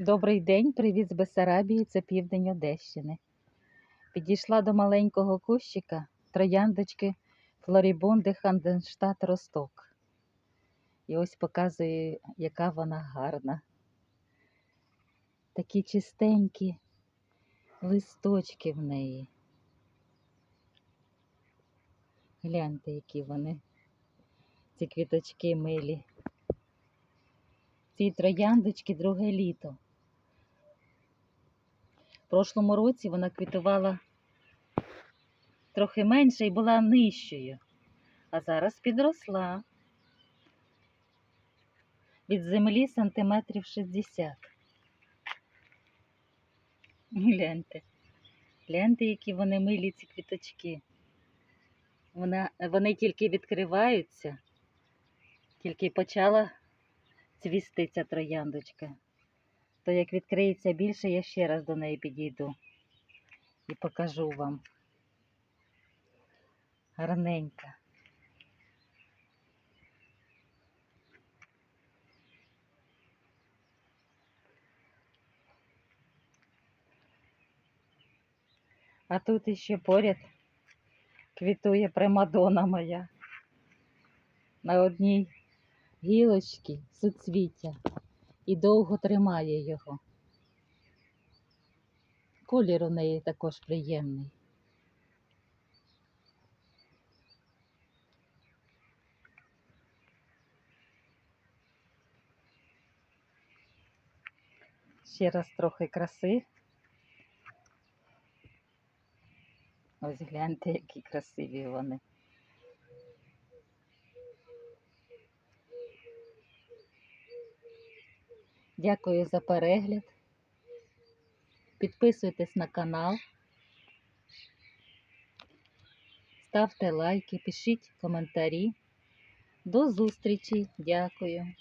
Добрий день, привіт з Бесарабії, це південь Одещини. Підійшла до маленького кущика трояндочки Флорібунди Ханденштат Росток. І ось показую, яка вона гарна. Такі чистенькі листочки в неї. Гляньте, які вони, ці квіточки милі. Цій трояндочки друге літо. В прошлому році вона квітувала трохи менше і була нижчою, а зараз підросла від землі сантиметрів 60. Гляньте, гляньте, які вони милі ці квіточки. Вона, вони тільки відкриваються, тільки почала цвісти ця трояндочка. То як відкриється більше, я ще раз до неї підійду і покажу вам. Гарненька. А тут іще поряд квітує примадона моя. На одній гілочці суцвіття і довго тримає його. Колір у неї також приємний. Ще раз трохи краси. Ось гляньте, які красиві вони. Дякую за перегляд. Підписуйтесь на канал. Ставте лайки, пишіть коментарі. До зустрічі. Дякую.